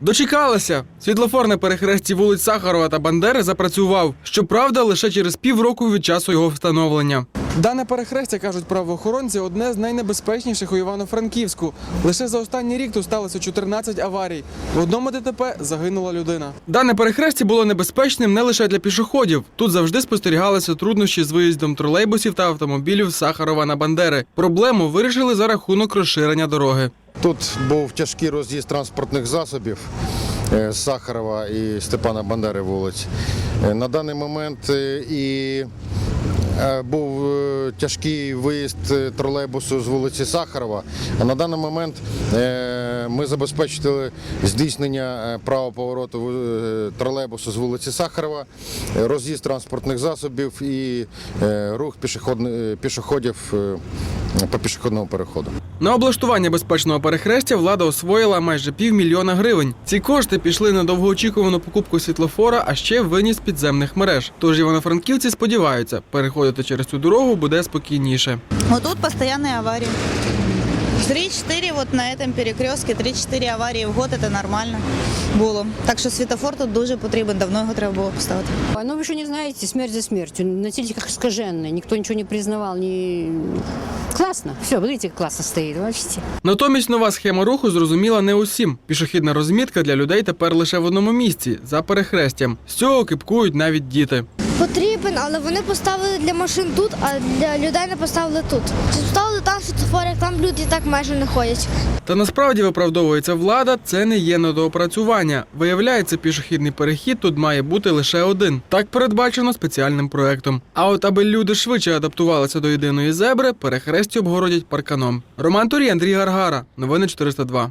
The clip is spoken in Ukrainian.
Дочекалися. Світлофор на перехресті вулиць Сахарова та Бандери запрацював. Щоправда, лише через півроку від часу його встановлення. Дане перехрестя, кажуть правоохоронці, одне з найнебезпечніших у Івано-Франківську. Лише за останній рік тут сталося 14 аварій. В одному ДТП загинула людина. Дане перехрестя було небезпечним не лише для пішоходів. Тут завжди спостерігалися труднощі з виїздом тролейбусів та автомобілів Сахарова на Бандери. Проблему вирішили за рахунок розширення дороги. Тут був тяжкий роз'їзд транспортних засобів е, Сахарова і Степана Бандери вулиць. Е, На даний момент е, і був тяжкий виїзд тролейбусу з вулиці Сахарова. А на даний момент ми забезпечили здійснення правого повороту тролейбусу з вулиці Сахарова, роз'їзд транспортних засобів і рух пішоходів по пішохідному переходу. На облаштування безпечного перехрестя влада освоїла майже півмільйона гривень. Ці кошти пішли на довгоочікувану покупку світлофора, а ще виніс підземних мереж. Тож івано-франківці сподіваються, переходити через цю дорогу буде спокійніше. Отут постійні постоянные аварии. 3-4 вот на этом перекрестке, 3-4 аварії в год, це нормально було. Так що світофор тут дуже потрібен, давно його треба було поставити. А, Ну, вы же не знаете, смерть за смертью. На теле как скаженная. Никто ничего не признавал. Не... Классно. Все, видите, как классно стоит. Бачите? Натомість нова схема руху зрозуміла не усім. Пішохідна розмітка для людей тепер лише в одному місці за перехрестям. З цього кипкують навіть діти. Потрібен, але вони поставили для машин тут, а для людей не поставили тут. Чи поставили там світлофор, як там люди так майже не ходять. Та насправді виправдовується влада, це не є недоопрацювання. Виявляється, пішохідний перехід тут має бути лише один. Так передбачено спеціальним проектом. А от аби люди швидше адаптувалися до єдиної зебри, перехрестя обгородять парканом. Роман Турій, Андрій Гаргара. Новини 402.